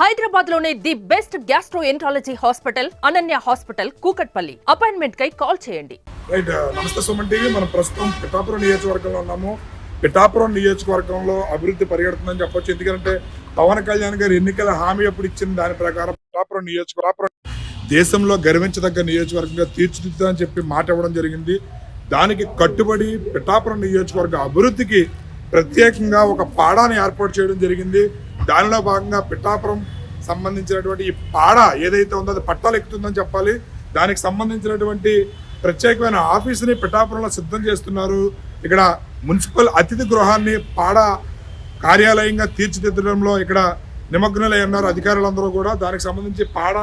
హైదరాబాద్లోనే the best gastroenterology hospital Ananya hospital Kukatpally. Appointment కై call చేయండి. రైట్ నమస్తే సుమన్ టీవీ. మనం ప్రస్తుతం పిఠాపురం నియోజకవర్గంలో ఉన్నాము. పిఠాపురం నియోజకవర్గంలో అభివృద్ధి పరిగెడుతుందని చెప్పొచ్చు. ఎందుకంటే పవన్ కళ్యాణ్ గారు ఎన్నికల హామీ అప్పుడు ఇచ్చిన దాని ప్రకారం పిఠాపురం నియోజకవర్గం దేశంలో గర్వించదగ్గ నియోజకవర్గంగా తీర్చిదిద్దుదని చెప్పి మాట ఇవ్వడం జరిగింది. దానికి కట్టుబడి పిఠాపురం నియోజకవర్గ అభివృద్ధికి ప్రత్యేకంగా ఒక పాడాన్ని ఏర్పాటు చేయడం జరిగింది. దానిలో భాగంగా పిఠాపురం సంబంధించినటువంటి ఈ పాడ ఏదైతే ఉందో అది పట్టాలు ఎక్కుతుందని చెప్పాలి. దానికి సంబంధించినటువంటి ప్రత్యేకమైన ఆఫీసుని పిఠాపురంలో సిద్ధం చేస్తున్నారు. ఇక్కడ మున్సిపల్ అతిథి గృహాన్ని పాడ కార్యాలయంగా తీర్చిదిద్దడంలో ఇక్కడ నిమగ్నులై ఉన్నారు అధికారులందరూ కూడా. దానికి సంబంధించి పాడ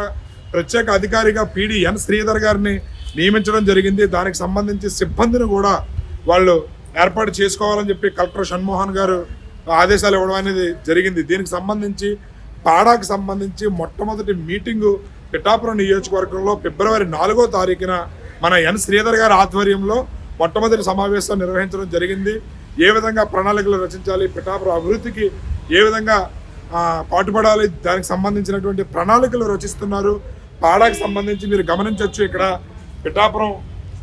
ప్రత్యేక అధికారిగా పీడి ఎన్ శ్రీధర్ గారిని నియమించడం జరిగింది. దానికి సంబంధించి సిబ్బందిని కూడా వాళ్ళు ఏర్పాటు చేసుకోవాలని చెప్పి కలెక్టర్ షణ్మోహన్ గారు ఆదేశాలు ఇవ్వడం అనేది జరిగింది. దీనికి సంబంధించి పాడాకు సంబంధించి మొట్టమొదటి మీటింగు పిఠాపురం నియోజకవర్గంలో ఫిబ్రవరి నాలుగో తారీఖున మన ఎన్ శ్రీధర్ గారి ఆధ్వర్యంలో మొట్టమొదటి సమావేశం నిర్వహించడం జరిగింది. ఏ విధంగా ప్రణాళికలు రచించాలి పిఠాపురం అభివృద్ధికి ఏ విధంగా పాటుపడాలి దానికి సంబంధించినటువంటి ప్రణాళికలు రచిస్తున్నారు. పాడాకి సంబంధించి మీరు గమనించవచ్చు ఇక్కడ పిఠాపురం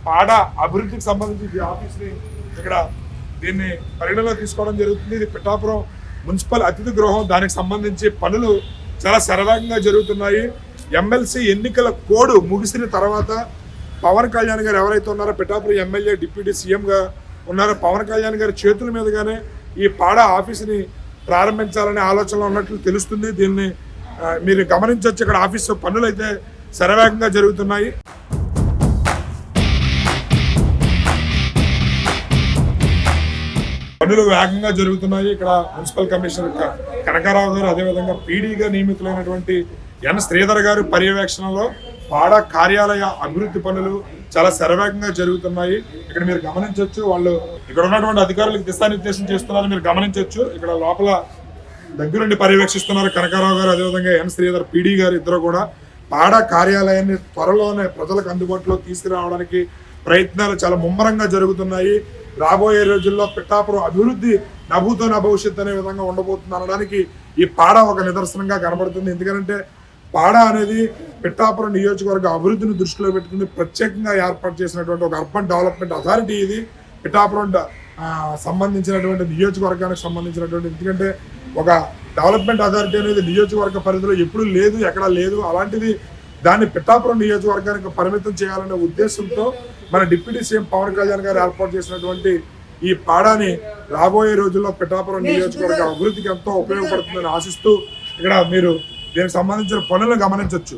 పాడా అభివృద్ధికి సంబంధించి ఆఫీస్ని ఇక్కడ దీన్ని పరిగణలో తీసుకోవడం జరుగుతుంది. ఇది పిఠాపురం మున్సిపల్ అతిథి గృహం. దానికి సంబంధించి పనులు చాలా సరళంగా జరుగుతున్నాయి. ఎమ్మెల్సీ ఎన్నికల కోడ్ ముగిసిన తర్వాత పవన్ కళ్యాణ్ గారు ఎవరైతే ఉన్నారో పిఠాపురం ఎమ్మెల్యే డిప్యూటీ సీఎంగా ఉన్నారో పవన్ కళ్యాణ్ గారి చేతుల మీదుగానే ఈ పాడ ఆఫీసుని ప్రారంభించాలనే ఆలోచనలో ఉన్నట్లు తెలుస్తుంది. దీన్ని మీరు గమనించవచ్చు ఇక్కడ ఆఫీసు పనులు అయితే శరవేగంగా జరుగుతున్నాయి. పనులు వేగంగా జరుగుతున్నాయి. ఇక్కడ మున్సిపల్ కమిషనర్ కనకారావు గారు అదేవిధంగా పీడీగా నియమితులైనటువంటి ఎన్ శ్రీధర్ గారు పర్యవేక్షణలో పాడ కార్యాలయ అభివృద్ధి పనులు చాలా శరవేగంగా జరుగుతున్నాయి. ఇక్కడ మీరు గమనించవచ్చు వాళ్ళు ఇక్కడ ఉన్నటువంటి అధికారులకు దిశానిర్దేశం చేస్తున్నారు. మీరు గమనించవచ్చు ఇక్కడ లోపల దగ్గరుండి పర్యవేక్షిస్తున్నారు కనకారావు గారు అదేవిధంగా ఎన్ శ్రీధర్ పీడీ గారు ఇద్దరు కూడా. పాడ కార్యాలయాన్ని త్వరలోనే ప్రజలకు అందుబాటులో తీసుకురావడానికి ప్రయత్నాలు చాలా ముమ్మరంగా జరుగుతున్నాయి. రాబోయే రోజుల్లో పిఠాపురం అభివృద్ధి నభూతో నా భవిష్యత్ అనే విధంగా ఉండబోతుంది అనడానికి ఈ పాడ ఒక నిదర్శనంగా కనబడుతుంది. ఎందుకంటే పాడ అనేది పిఠాపురం నియోజకవర్గ అభివృద్ధిని దృష్టిలో పెట్టుకుని ప్రత్యేకంగా ఏర్పాటు చేసినటువంటి ఒక అర్బన్ డెవలప్మెంట్ అథారిటీ ఇది. పిఠాపురం సంబంధించినటువంటి నియోజకవర్గానికి సంబంధించినటువంటి ఎందుకంటే ఒక డెవలప్మెంట్ అథారిటీ అనేది నియోజకవర్గ పరిధిలో ఎప్పుడూ లేదు ఎక్కడా లేదు. అలాంటిది దాన్ని పిఠాపురం నియోజకవర్గానికి పరిమితం చేయాలనే ఉద్దేశంతో మన డిప్యూటీ సీఎం పవన్ కళ్యాణ్ గారు ఏర్పాటు చేసినటువంటి ఈ పాడాని రాబోయే రోజుల్లో పిఠాపురం నియోజకవర్గ అభివృద్ధికి ఎంతో ఉపయోగపడుతుందని ఆశిస్తూ ఇక్కడ మీరు దీనికి సంబంధించిన పనులను గమనించవచ్చు